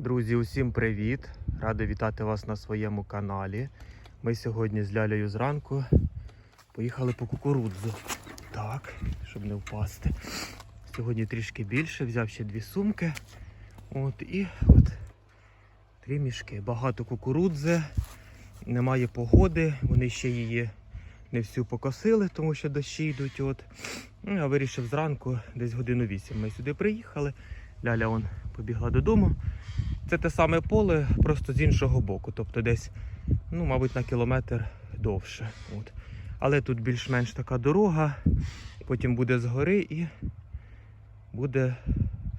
Друзі, усім привіт! Радий вітати вас на своєму каналі. Ми сьогодні з Лялею зранку поїхали по кукурудзу. Так, щоб не впасти. Сьогодні трішки більше, взяв ще дві сумки. От і от три мішки. Багато кукурудзи, немає погоди, вони ще її не всю покосили, тому що дощі йдуть. От. Ну, я вирішив зранку, десь годину вісім. Ми сюди приїхали. Ляля он побігла додому. Це те саме поле, просто з іншого боку, тобто десь, ну, мабуть, на кілометр довше. От. Але тут більш-менш така дорога, потім буде згори і буде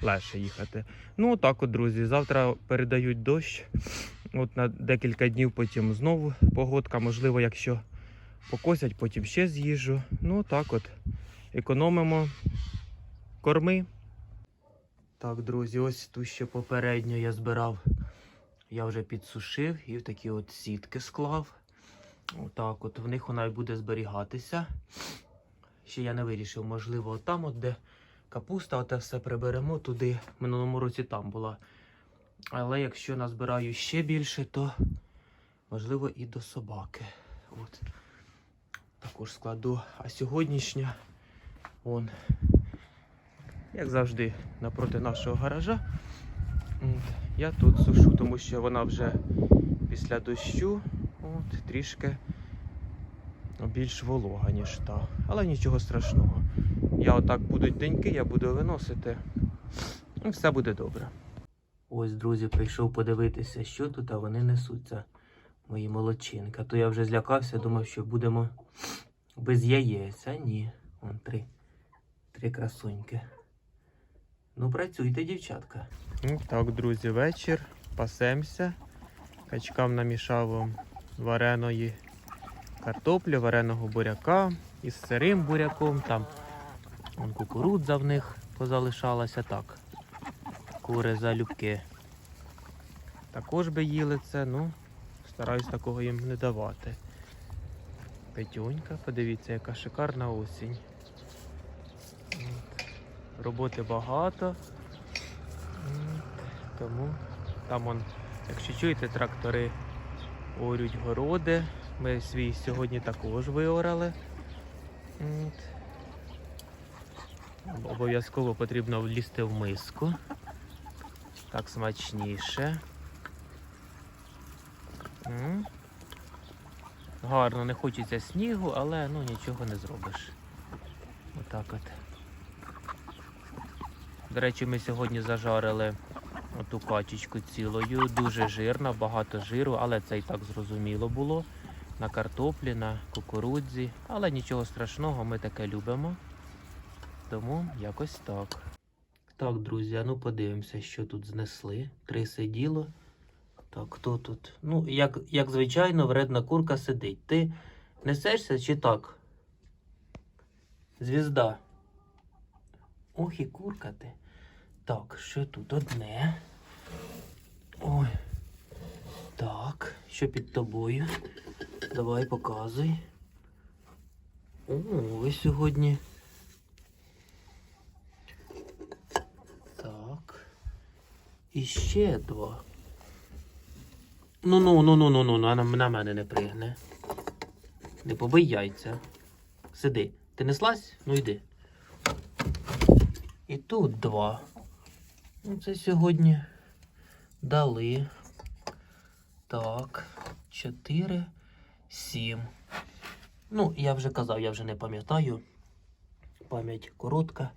легше їхати. Ну, отак от, друзі. Завтра передають дощ. От на декілька днів потім знову погодка. Можливо, якщо покосять, потім ще з'їжджу. Ну, так от. Економимо корми. Так, друзі, ось ту ще попередньо я збирав. Я вже підсушив і в такі от сітки склав. Отак от в них вона і буде зберігатися. Ще я не вирішив, можливо, там, от де капуста, оте все приберемо туди. Минулому році там була. Але якщо назбираю ще більше, то можливо і до собаки. От. Також складу. А сьогоднішня, вон, як завжди, напроти нашого гаража. От, я тут сушу, тому що вона вже після дощу от, трішки більш волога, ніж та. Але нічого страшного. Я отак будуть деньки, я буду виносити. І все буде добре. Ось, друзі, прийшов подивитися, що тут, а вони несуться. Мої молодчинки. А то я вже злякався, думав, що будемо без яєць. А ні. Вон три. Три красуньки. Ну, працюйте, дівчатка. Ну, так, друзі, вечір. Пасемося. Качкам намішав вареної картоплі, вареного буряка із сирим буряком. Там вон, кукурудза в них позалишалася так. Кури залюбки. Також би їли це, ну, стараюсь такого їм не давати. Петюнька, подивіться, яка шикарна осінь. От. Роботи багато. Тому там он, якщо чуєте, трактори орють городи. Ми свій сьогодні також виорали. Обов'язково потрібно влізти в миску. Так смачніше. Гарно, не хочеться снігу, але ну нічого не зробиш. Отак от. До речі, ми сьогодні зажарили оту качечку цілою. Дуже жирна, багато жиру, але це і так зрозуміло було. На картоплі, на кукурудзі. Але нічого страшного, ми таке любимо. Тому якось так. Так, друзі, ну подивимося, що тут знесли. Три сиділо. Так, хто тут? Ну, як, як звичайно, вредна курка сидить. Ти несешся чи так? Звізда. Ох і курка ти. Так, що тут одне? Ой. Так, що під тобою? Давай показуй. О, ви сьогодні. Так. І ще два. Ну ну ну ну ну ну на, на мене не пригне. Не побий яйця. Сиди. Ти неслась? Ну йди. І тут два. Ну, це сьогодні дали. Так, чотири, сім. Ну, я вже казав, я вже не пам'ятаю. Пам'ять коротка.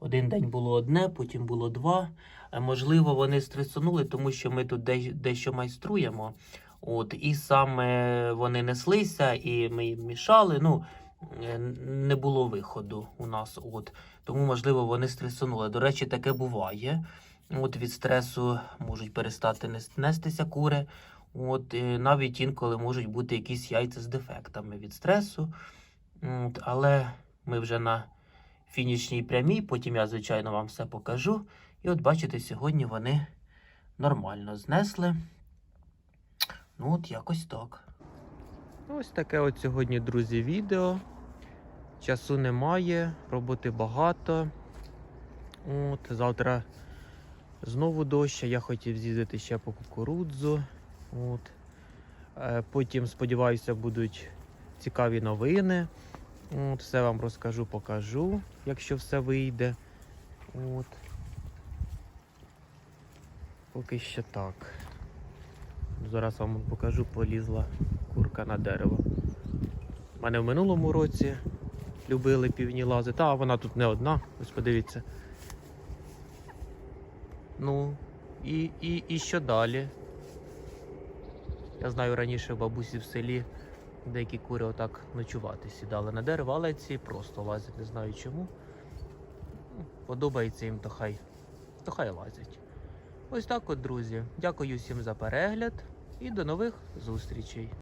Один день було одне, потім було два. Е, Можливо, вони стресонули, тому що ми тут дещо майструємо. От, і саме вони неслися, і ми їм мішали. Ну, не було виходу у нас. От. Тому, можливо, вони стресонули. До речі, таке буває. От від стресу можуть перестати нестися кури. От, навіть інколи можуть бути якісь яйця з дефектами від стресу. От, але ми вже на фінішній прямій, потім я, звичайно, вам все покажу. І от бачите, сьогодні вони нормально знесли. Ну, от якось так. Ось таке от сьогодні, друзі, відео. Часу немає, роботи багато. От, завтра Знову дощ, я хотів з'їздити ще по кукурудзу. От. Е, Потім, сподіваюся, будуть цікаві новини. От, все вам розкажу, покажу, якщо все вийде. От. Поки що так. Зараз вам покажу, полізла курка на дерево. У мене в минулому році любили півні лазити, а вона тут не одна, ось подивіться. Ну, і, і, і що далі? Я знаю, раніше бабусі в селі деякі кури отак ночувати сідали на дерево, але ці просто лазять, не знаю чому. Ну, Подобається їм, то хай, то хай лазять. Ось так от, друзі. Дякую всім за перегляд і до нових зустрічей.